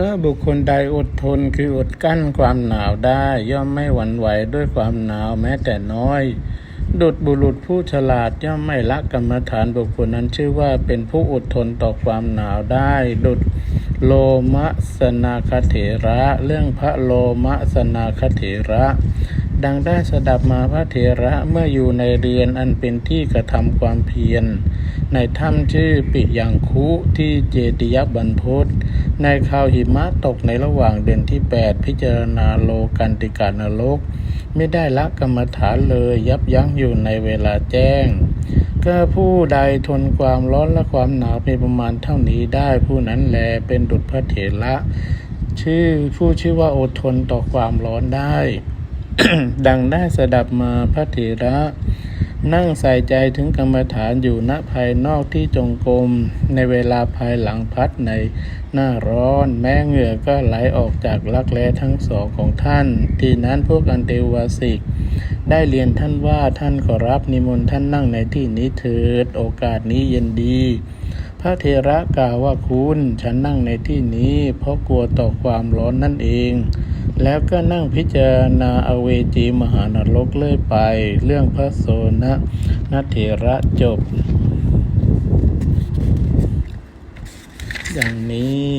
ก็บุคคลใดอดทนคืออดกั้นความหนาวได้ ย่อมไม่หวั่นไหวด้วยความหนาวแม้แต่น้อย ดุดบุรุษผู้ฉลาดย่อมไม่ละกรรมฐานบุคคลนั้นชื่อว่าเป็นผู้อดทนต่อความหนาวได้ ดุดโลมะสนาคเถระ เรื่องพระโลมะสนาคเถระ ดังได้สดับมาพระเถระเมื่ออยู่ในเรือนอันเป็นที่กระทำความเพียร ในถ้ำชื่อปิยังคุที่เจติยบรรพต ในคราวหิมะตกในระหว่างเดือนที่ 8 พิจารณาโลกันติกานรก ไม่ได้ละกรรมฐานเลยยับยั้งอยู่ในเวลาแจ้ง ก็ผู้ใดทนความร้อนและความหนาวเป็นประมาณเท่านี้ได้ผู้นั้นแลเป็นดุจพระเถระชื่อผู้ชื่อว่าอดทนต่อความร้อนได้ ดังได้สดับมาพระเถระ นั่งใส่ใจถึงกรรมฐานอยู่ณภายนอกที่จงกรมในเวลาภายหลังพัดในหน้าร้อนแม้เหงื่อก็ไหลออกจากรักแร้ทั้งสองของท่าน ที่นั้นพวกอันเตวาสิก ได้เรียนท่านว่าท่านขอรับนิมนต์ท่านนั่งในที่นี้เถิดโอกาสนี้เย็นดี พระเทระกล่าวว่าคุณฉันนั่งในที่นี้ เพราะกลัวต่อความร้อนนั่นเอง แล้วก็นั่งพิจารณาอเวจีมหานรกเลื่อยไป เรื่องพระโสนะนัเถระจบ อย่างนี้